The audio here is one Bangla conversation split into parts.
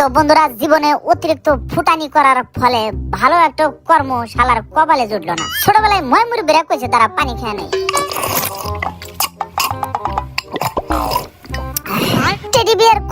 তো বন্ধুরা, জীবনে অতিরিক্ত ফুটানি করার ফলে ভালো একটা কর্মশালার কপালে জুটলো না। ছোটবেলায় ময়মুর বেরা কইছে, তারা পানি খেয়ে নেই।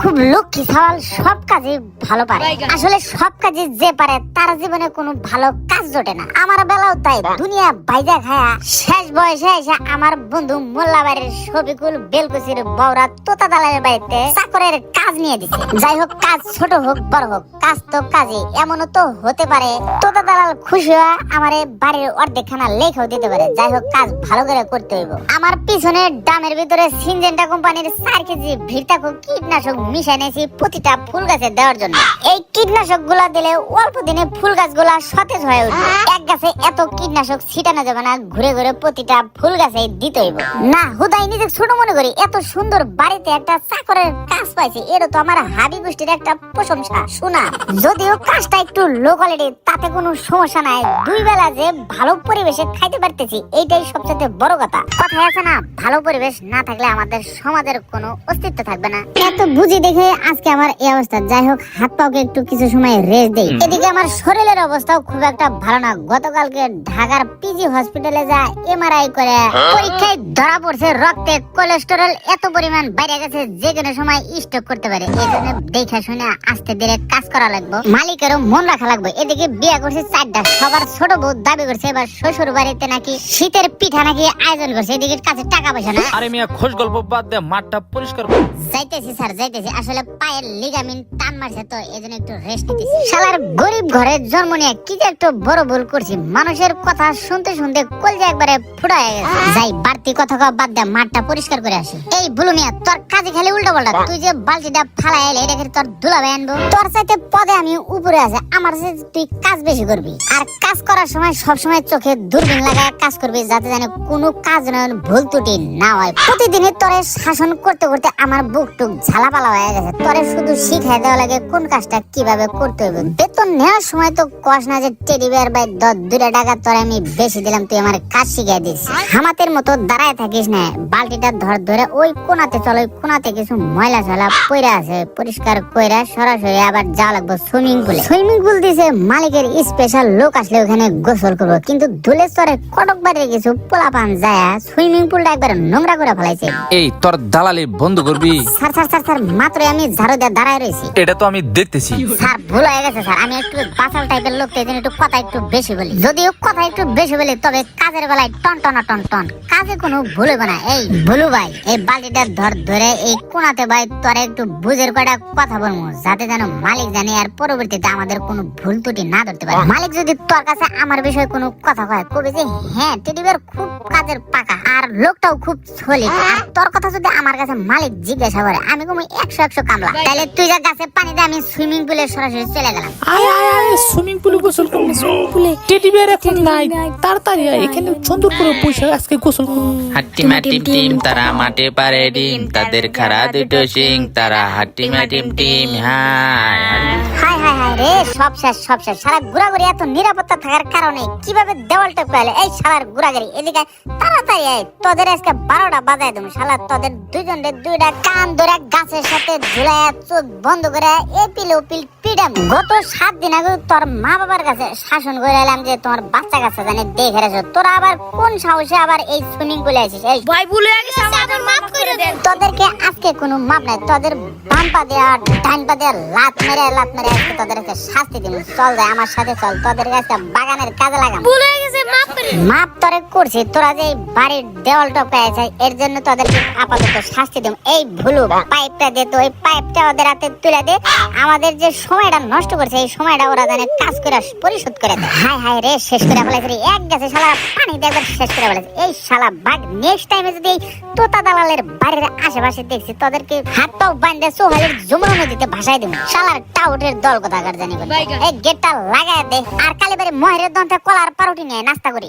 খুব লক্ষ্মী সওয়াল সব কাজে ভালো পারে। আসলে সব কাজে যে পারে, তার জীবনে কোনো ভালো কাজ জোটে না। আমার বেলাও তাই, দুনিয়া বাইজা খায়া শেষ বয়সে এসে আমার বন্ধু মোল্লা বাড়ির শফিকুল বেলকুচির বউরা তোতা দালালের বাড়িতে চাকরের কাজ নিয়ে দিছে। যাই হোক, কাজ ছোট হোক, বড় হোক, কাজ তো কাজে এমনও তো হতে পারে। তোতা দালাল খুশি হয়ে আমার বাড়ির অর্ধেক খানা লেখাও দিতে পারে। যাই হোক, কাজ ভালো করে করতে হইব। আমার পিছনে ডামের ভিতরে সিনজেন্টা কোম্পানির চার কেজি ভিড়তাকো কীটনাশক মিশাই নিয়েছি প্রতিটা ফুল গাছে দেওয়ার জন্য। এই কীটনাশক দিলে অল্প দিনে ফুল সতেজ হয়ে উঠবে। এক গাছে এত কীটনাশক ছিটানো যাবে না, ঘুরে ঘুরে প্রতিটা ফুল গাছে দিতে হইব। না, হুদাই নিজে ছোট মনে করি, এত সুন্দর বাড়িতে একটা চাকরের কাজ পাইছে তো আমার হাবি গোষ্ঠীর একটা প্রশংসা শোনা যদিও কাজটা একটু লো কোয়ালিটি তাতে কোনো সমস্যা নাই, দুই বেলা যে ভালো পরিবেশে খাইতে পারতেছি, এইটাই সবচেয়ে বড় কথা। কথায় আছে না, ভালো পরিবেশ না থাকলে আমাদের সমাজের কোনো অস্তিত্ব থাকবে না। এত বুঝি দেখে আজকে আমার এই অবস্থা। যাই হোক হাত পাওকে একটু কিছু সময় রেস্ট দেই। এদিকে আমার শরীরের অবস্থাও খুব একটা ভালো না। গতকালকে ঢাকার পিজি হসপিটালে যা এমআরআই করে পরীক্ষায় ধরা পড়ছে রক্তে কোলেস্টেরল এত পরিমাণ বাইরে গেছে যে কোনো সময় স্ট্রোক করতে পারে। এই জন্য দেখে শুনে আস্তে ধীরে কাজ করা লাগবে। মালিকেরও মন রাখা লাগবে। এদিকে বিয়ে করছে চারটা। সবার ছোট বউ দাবি করছে এবার শ্বশুর বাড়িতে নাকি শীতের পিঠা নাকি আয়োজন করছে। এদিকে কাছে টাকা পয়সা না আরে মিয়া খোঁজ গল্প বাদ দে মাঠটা পরিষ্কার যাইতেছি স্যার যাইতেছি। আসলে পায়ের লিগামিন টান মারছে তো এজন্য একটু রেস্ট নিতেছি। শালার গরিব ঘরে জন্ম নিয়ে কি যে একটু বড় ভুল করছি মানুষের কথা শুনতে শুনতে কলজা একবারে ফুটায় গেছে। যাই বাড়তি কথা কওয়া বাদ দে মাঠটা পরিষ্কার করে আসি। এই বুলু মিয়া তোর কাজে খালি উল্টো পাল্টা তুই যে বালতিটা ফালাই এলে এটা খেলে তোর দুলাভাই আনব। তোর চাইতে পদে আমি উপরে আছে আমার চাইতে তুই কাজ বেশি করবি। আর কাজ করার সময় সব সময় চোখে দূরবীন লাগায় কাজ করবি যাতে জানে কোনো কাজ যেন ভুল ত্রুটি না হয়। প্রতিদিনই তোরে শাসন করতে করতে আমার বুক টুক ঝালাপালা হয়ে গেছে। তোরে শুধু শিখাই দেওয়া লাগে কোন কাজটা কীভাবে করতে হবে বেতন নেওয়ার সময় তো কস না যে টেডি বিয়ার দশ দুটা টাকা তোরে আমি বেশি দিলাম তুই আমার কাজ শিখাই দিস। হামাতের মতো দাঁড়ায় থাকিস না বালতিটা ধর ধরে ওই কোনাতে চল ওই কোনাতে কিছু ময়লা ঝালা পইরা আছে পরিষ্কার কইরা সরাসরি আবার যাওয়া লাগবে সুইমিং পুলে সুইমিং পুল দিছে মালিকের স্পেশাল লোক আসলে ওখানে গোসল করব কিন্তু ধুলে চরে কটক বাড়ির কিছু পোলাপান যায় সুইমিং পুলটা একবার নোংরা করে ফেলাইছে। এই তোর দালালি বন্ধ করবি। স্যার স্যার স্যার স্যার মাত্র আমি ঝাড়ু দিয়ে দাঁড়ায় রয়েছি। এটা তো আমি দেখতেছি। স্যার ভুল হয়ে গেছে স্যার। আমি একটু বাসাল টাইপের লোক একটু কথা একটু বেশি বলি। যদিও কথা একটু বেশি বলি তবে কাজের বেলায় টন টন টন টন। কাজে কোনো ভুল হবে না। এই ভুলু ভাই এই বালতিটা ধর ধরে এই কোনাতে ভাই তোরা একটু বুঝের কয়টা কথা বলব যাতে যেন মালিক জানে আর পরবর্তীতে আমাদের কোনো ভুল ত্রুটি না ধরতে পারে। মালিক যদি তোর কাছে আমার বিষয়ে কোনো কথা কয় কবে যে হ্যাঁ টেডিবের খুব কাজের পাকা আর লোকটাও খুব সলিড আর তোর কথা যদি আমার কাছে মালিক জিজ্ঞাসা করে আমি কোনো একশো একশো কামলা। তাহলে তুই যা গাছে পানি দে আমি সুইমিং পুলে সরাসরি চলে গেলাম। আয় আয় আয় সুইমিং পুলে গোসল করব সুইমিং পুলে টেডি বিয়ার এখন নাই। তাড়াতাড়ি আয় এখানে সুন্দর করে বসে আজকে গোসল করব হাট্টি মাটিম টিম তারা মাঠে পারে ডিম তাদের খাড়া দুটো সিং তারা হাট্টি মাটিম টিম হাই। হাই হাই হাই রে সব শেষ সব শেষ। সারা ঘোরাঘুরি এত নিরাপত্তা থাকার কারণে কীভাবে দেওয়াল টেপ পেলে এই শালার ঘোরাঘুরি এদিকে তাড়াতাড়ি আয় তোদের আজকে বারোটা বাজায় তুমি শালা। তোদের দুজনের দুইটা কান ধরে গাছের সাথে ঝুলাইয়া চোখ বন্ধ করে এপিল পিলে গত সাত দিন আগে তোর মা বাবার কাছে শাসন করে এলাম যে তোমার বাচ্চা কাছে জানি দেখে রেছো তোরা আবার কোন সাহসে আবার এই সুইমিং পুলে আসিস এই ভাই ভুলে গেছে আমাদের মাফ করে দেন। তোদেরকে আজকে কোনো মাপ নাই। তোদের বাম পা দেয়া ডান পা দেয়া লাত মেরে লাত মেরে আজকে তোদেরকে শাস্তি দিন চল যায় আমার সাথে চল। তোদের কাছে বাগানের কাজে লাগাম। ভুলে গেছে মাফ করে মাপ তোরে করছি। তোরা যে বাড়ির দেওয়াল টপকাইছে এর জন্য তোদেরকে আপাতত শাস্তি দিম এই ভুলু পাইপটা দে তো ওই পাইপটা ওদের হাতে তুলে দে। আমাদের যে সময়টা নষ্ট করছে এই সময়টা ওরা জানে কাজ করে পরিশোধ করে হাই হাই রে। শেষ করে ফেলেছে রে। এক গেছে শালা পানি দিয়ে একবার শেষ করে ফেলেছে। এই শালা বাঘ নেক্সট টাইমে যদি তোতা দালালের বাড়ির আশেপাশে দেখছি তোদেরকে হাত পাও বান্ধে সোহালের যমুনা নদীতে ভাসাই দিব। শালার টাউটের দল কথা কার জানি। এই গেটটা লাগায় দে আর কালীবাড়ি মহের দন্তে কলার পারুটি নিয়ে নাস্তা করি।